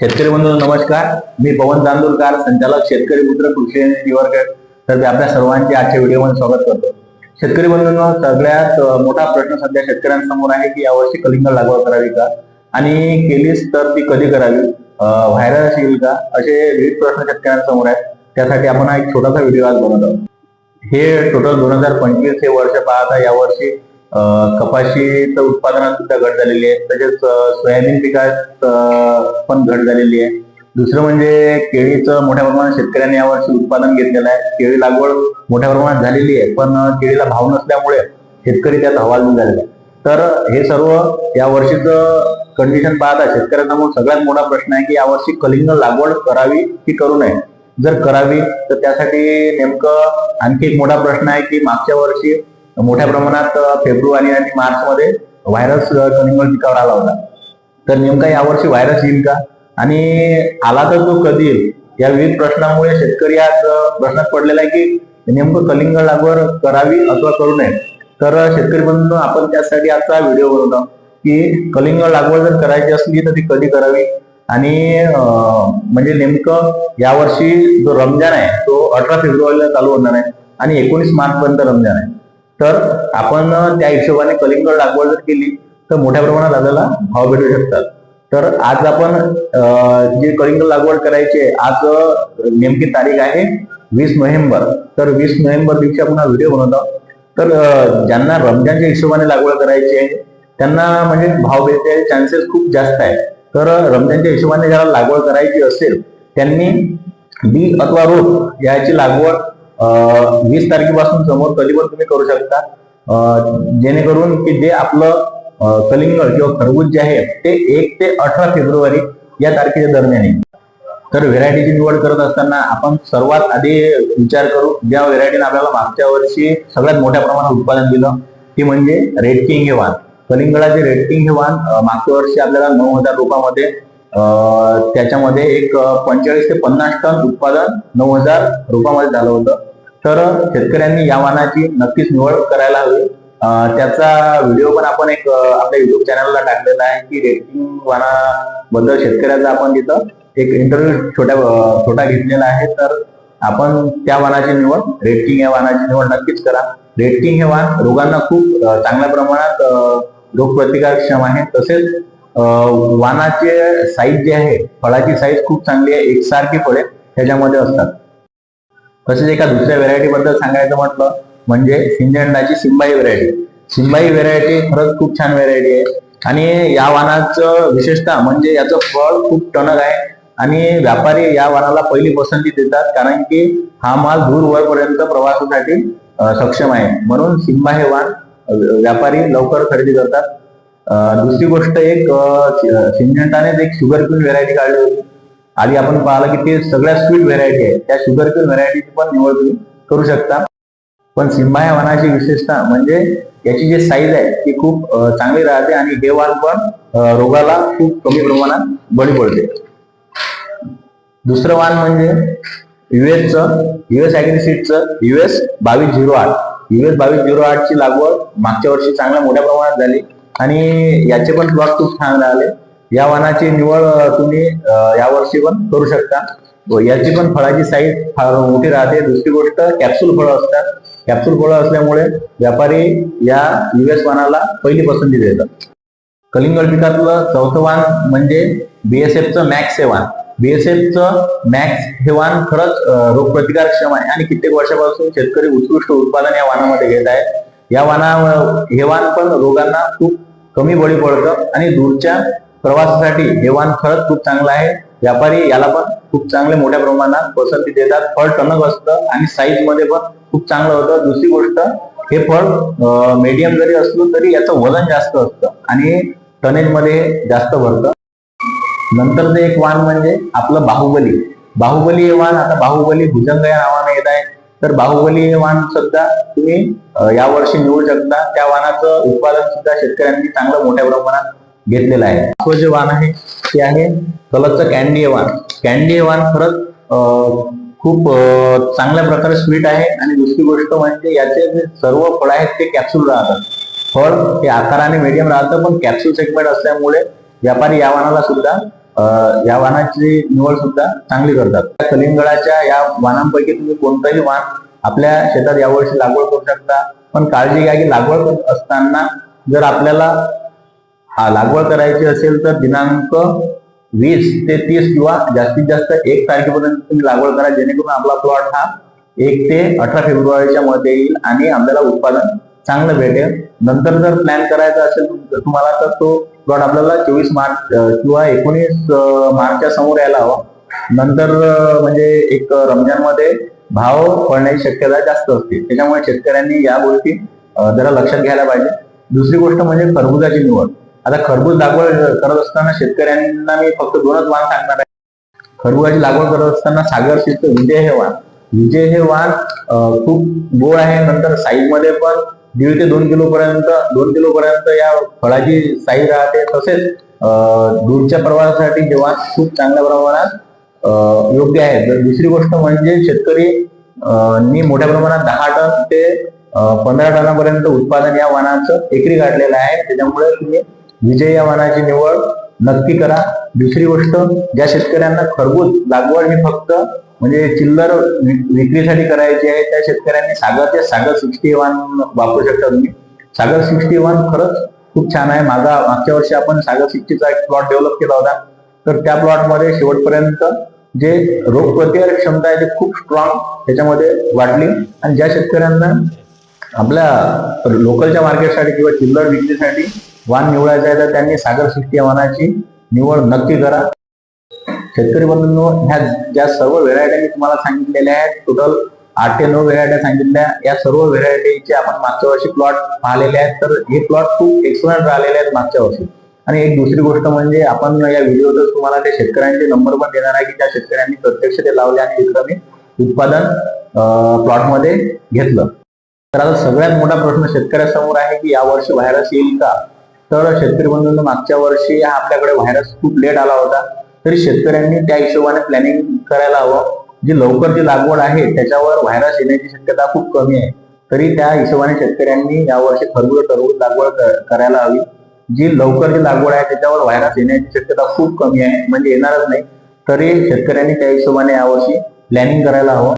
शेतकरी बंधू नमस्कार. मी पवन चांदूरकार संचालक शेतकरी मित्र कृषी आणि निवर्गड तर आपल्या सर्वांचे आजच्या व्हिडिओमध्ये स्वागत करतो. शेतकरी बंधूंना सगळ्यात मोठा प्रश्न सध्या शेतकऱ्यांसमोर आहे की यावर्षी कलिंगड लागवड करावी का? आणि केलीच तर ती कधी करावी? व्हायरस येईल का? असे विविध प्रश्न शेतकऱ्यांसमोर आहेत. त्यासाठी आपण हा एक छोटासा व्हिडिओ आज बनवत आहोत. हे टोटल दोन हजार पंचवीस हे वर्ष पाहता यावर्षी कपाशीचं उत्पादनात सुद्धा घट झालेली आहे. तसेच सोयाबीन पिकात पण घट झालेली आहे. दुसरं म्हणजे केळीचं मोठ्या प्रमाणात शेतकऱ्यांनी यावर्षी उत्पादन घेतलेलं आहे. केळी लागवड मोठ्या प्रमाणात झालेली आहे पण केळीला भाव नसल्यामुळे शेतकरी त्यात हवालदिल झालेला आहे. तर हे सर्व या वर्षीचं कंडिशन पाहता शेतकऱ्यांसमोर सगळ्यात मोठा प्रश्न आहे की यावर्षी कलिंग लागवड करावी की करू नये? जर करावी तर त्यासाठी नेमकं आणखी एक मोठा प्रश्न आहे की मागच्या वर्षी मोठ्या प्रमाणात फेब्रुवारी आणि मार्च मध्ये व्हायरस कलिंगड पिकावर आला होता. तर नेमका यावर्षी व्हायरस येईल का? आणि आला तर तो कधी येईल? या विविध प्रश्नामुळे शेतकरी आज प्रश्नात पडलेला आहे की नेमकं कलिंगड लागवड करावी अथवा करू नये. तर शेतकरी बंधू आपण त्यासाठी आजचा व्हिडिओ बनवतो की कलिंगड लागवड जर करायची असली तर ती कधी करावी? आणि म्हणजे नेमकं यावर्षी जो रमजान आहे तो अठरा फेब्रुवारीला चालू होणार आहे आणि एकोणीस मार्च पर्यंत रमजान आहे. तर आपण त्या हिशोबाने कलिंगड लागवड जर केली तर मोठ्या प्रमाणात आपल्याला भाव भेटू शकतात. तर आज आपण जे कलिंगड लागवड करायची आहे आज नेमकी तारीख आहे वीस नोव्हेंबर. तर वीस नोव्हेंबर दिवशी आपण हा व्हिडिओ बनवतो तर ज्यांना रमजानच्या हिशोबाने लागवड करायची आहे त्यांना म्हणजे भाव भेटते चान्सेस खूप जास्त आहे तर रमजानच्या हिशोबाने ज्याला लागवड करायची असेल त्यांनी बी अथवा रोप याची लागवड वीस तारखेपासून समोर कधी पण तुम्ही करू शकता. जेणेकरून की जे आपलं कलिंगड किंवा खरबूज जे आहे ते एक ते अठरा फेब्रुवारी या तारखेच्या दरम्यान येईल. तर व्हेरायटीची निवड करत असताना आपण सर्वात आधी विचार करू ज्या व्हेरायटीने आपल्याला मागच्या वर्षी सगळ्यात मोठ्या प्रमाणात उत्पादन दिलं ती म्हणजे रेड किंग हे वाण. कलिंगडाचे रेड किंग हे वाण मागच्या वर्षी आपल्याला नऊ हजार रुपयामध्ये त्याच्यामध्ये एक पंचेचाळीस ते पन्नास टन उत्पादन नऊ हजार रुपयामध्ये झालं होतं. तर शेतकऱ्यांनी या वाहनाची नक्कीच निवड करायला हवी. त्याचा व्हिडिओ पण आपण एक आपल्या युट्यूब चॅनलला टाकलेला आहे की रेटिंग वाहनाबद्दल शेतकऱ्याचा आपण तिथं एक इंटरव्ह्यू छोट्या छोटा घेतलेला आहे. तर आपण त्या वाहनाची निवड रेटिंग या वाहनाची निवड नक्कीच करा. रेटिंग हे वाहन रोगांना खूप चांगल्या प्रमाणात रोगप्रतिकारक्षम आहे. तसेच वाहनाचे साईज जे आहे फळाची साईज खूप चांगली आहे. एकसारखी फळे त्याच्यामध्ये असतात. तसेच एका दुसऱ्या व्हेरायटी बद्दल सांगायचं म्हटलं म्हणजे सिंजंडाची सिंबाई व्हेरायटी सिंबाई व्हेरायटी खरंच खूप छान व्हेरायटी आहे. आणि या वाहनाचं विशेषतः म्हणजे याचं फळ खूप टणक आहे. आणि व्यापारी या वाहनाला पहिली पसंती देतात कारण की हा माल दूर वरपर्यंत प्रवासासाठी सक्षम आहे. म्हणून सिंबा हे वाहन व्यापारी लवकर खरेदी करतात. दुसरी गोष्ट एक अं, सिंजंटानेच एक शुगर क्वीन व्हेरायटी काढली होती. आधी आपण पाहिलं की ते सगळ्या स्वीट व्हेरायटी आहे त्या शुगर क्वीन व्हेरायटीची पण निवड तुम्ही करू शकता. पण सिंबा या वनाची विशेषता म्हणजे याची जी साईज आहे ती खूप चांगली राहते आणि हे वाण पण रोगाला खूप कमी प्रमाणात बळी पडते. दुसरं वाहन म्हणजे युएसचं युएस अॅग्रिसीडचं युएस बावीस झिरो आठ. युएस बावीस झिरो आठ ची लागवड मागच्या वर्षी चांगल्या मोठ्या प्रमाणात झाली. आणि याचे पण प्लॉट खूप छान राहिले. या वाहनाची निवड तुम्ही यावर्षी पण करू शकता. याची पण फळाची साईज फार मोठी राहते. दुसरी गोष्ट कॅप्सूल फळं असतात. कॅप्सूल फळं असल्यामुळे व्यापारी या युएस वाहनाला पहिली पसंती देतात. कलिंगड पिकातलं चौथं वाण म्हणजे बीएसएफचं मॅक्स हे वाण बीएसएफचं मॅक्स हे वाण खरंच रोगप्रतिकारक्षम आहे. आणि कित्येक वर्षापासून शेतकरी उत्कृष्ट उत्पादन या वाणामध्ये घेत आहेत या वाणा हे वाण पण रोगांना खूप कमी बळी पडतं. आणि दूरच्या प्रवासासाठी हे वाहन खरंच खूप चांगलं आहे. व्यापारी याला पण खूप चांगले मोठ्या प्रमाणात पसंती देतात. फळ टणक असतं आणि साईजमध्ये पण खूप चांगलं होतं. दुसरी गोष्ट हे फळ मीडियम जरी असलं तरी याचं वजन जास्त असतं आणि टनेजमध्ये जास्त भरतं. नंतरचं एक वाहन म्हणजे आपलं बाहुबली. बाहुबली हे वाहन आता बाहुबली भुजंग या नावाने येत आहे. तर बाहुबली हे वाहन सुद्धा तुम्ही यावर्षी निवडू शकता. त्या वाहनाचं उत्पादन सुद्धा शेतकऱ्यांनी चांगलं मोठ्या प्रमाणात घेतलेलं आहे. तो जे वाण आहे ते आहे कलरचं कॅन्डी वाण कॅन्डी वाण खरंच खूप चांगल्या प्रकारे स्वीट आहे. आणि दुसरी गोष्ट म्हणजे याचे जे सर्व फळ आहेत ते कॅप्सूल राहतात. फळ हे आकाराने मीडियम राहतं पण कॅप्सूल सेगमेंट असल्यामुळे व्यापारी या वाणाला सुद्धा या वाहनाची निवड सुद्धा चांगली करतात. त्या कलिंगडाच्या या वाहनांपैकी तुम्ही कोणतंही वाहन आपल्या शेतात यावर्षी लागवड करू शकता. पण काळजी घ्या की लागवड करत असताना जर आपल्याला लागवड करायची असेल तर दिनांक वीस ते तीस किंवा जास्तीत जास्त एक तारखेपर्यंत तुम्ही लागवड करा जेणेकरून आपला प्लॉट हा एक ते अठरा फेब्रुवारीच्या मध्ये येईल आणि आपल्याला उत्पादन चांगलं भेटेल. नंतर जर प्लॅन करायचा असेल तुम्हाला तर तो प्लॉट आपल्याला चोवीस मार्च किंवा एकोणीस मार्चच्या समोर यायला हवा. नंतर म्हणजे एक रमजानमध्ये भाव पडण्याची शक्यता जास्त असते. त्याच्यामुळे शेतकऱ्यांनी या गोष्टी जरा लक्षात घ्यायला पाहिजे. दुसरी गोष्ट म्हणजे खरबुजाची निवड. आता खरबूज लागवड करत असताना शेतकऱ्यांना मी फक्त दोनच वाण सांगणार आहे. खरबुजाची लागवड करत असताना सागर शिस्त विजय हे वाण विजय हे वाण खूप गोड आहे. नंतर साईजमध्ये पण दीड ते दोन किलो पर्यंत दोन किलो पर्यंत या फळाची साईज राहते. तसेच दूरच्या प्रवासासाठी हे वाण खूप चांगल्या प्रमाणात योग्य आहे. तर दुसरी गोष्ट म्हणजे शेतकरी नी मोठ्या प्रमाणात दहा टन ते पंधरा टनापर्यंत उत्पादन या वाणाचं एकरी गाठलेलं आहे. त्याच्यामुळे तुम्ही विजय या वाणाची निवड नक्की करा. दुसरी गोष्ट ज्या शेतकऱ्यांना खरबूज लागवड ही फक्त म्हणजे चिल्लर विक्रीसाठी करायची आहे त्या शेतकऱ्यांनी सागरचे सागर सिक्स्टी वन वापरू शकता तुम्ही. सागर सिक्स्टी वन खरंच खूप छान आहे. मागा मागच्या वर्षी आपण सागर सिक्स्टीचा एक प्लॉट डेव्हलप केला होता. तर त्या प्लॉटमध्ये शेवटपर्यंत जे रोगप्रतिकारक क्षमता आहे ते खूप स्ट्रॉंग त्याच्यामध्ये वाढली. आणि ज्या शेतकऱ्यांना आपल्या लोकलच्या मार्केटसाठी किंवा चिल्लर विक्रीसाठी वाण निवडायचं आहे तर त्यांनी सागर सिक्स्टी या वाणाची निवड नक्की करा. शेतकरी बंधूंनो ह्या ज्या सर्व व्हेरायट्या मी तुम्हाला सांगितलेल्या आहेत टोटल आठ ते नऊ व्हेरायट्या सांगितल्या. या सर्व व्हेरायटीचे आपण मागच्या वर्षी प्लॉट पाहिलेले आहेत. तर हे प्लॉट खूप एक्सलंट राहिलेले आहेत मागच्या वर्षी. आणि एक दुसरी गोष्ट म्हणजे आपण या व्हिडिओतच तुम्हाला ते शेतकऱ्यांचे नंबर पण देणार आहे की त्या शेतकऱ्यांनी प्रत्यक्ष ते लावले आणि विक्रमी उत्पादन प्लॉटमध्ये घेतलं. तर आता सगळ्यात मोठा प्रश्न शेतकऱ्यासमोर आहे की यावर्षी व्हायरस येईल का? तर शेतकरी बंधूंना मागच्या वर्षी हा आपल्याकडे व्हायरस खूप लेट आला होता. तरी शेतकऱ्यांनी त्या हिशोबाने प्लॅनिंग करायला हवं. जी लवकर जी लागवड आहे त्याच्यावर व्हायरस येण्याची शक्यता खूप कमी आहे. तरी त्या हिशोबाने शेतकऱ्यांनी यावर्षी खरबूज टरबूज लागवड करायला हवी. जी लवकर जी लागवड आहे त्याच्यावर व्हायरस येण्याची शक्यता खूप कमी आहे. म्हणजे येणारच नाही. तरी शेतकऱ्यांनी त्या हिशोबाने यावर्षी प्लॅनिंग करायला हवं.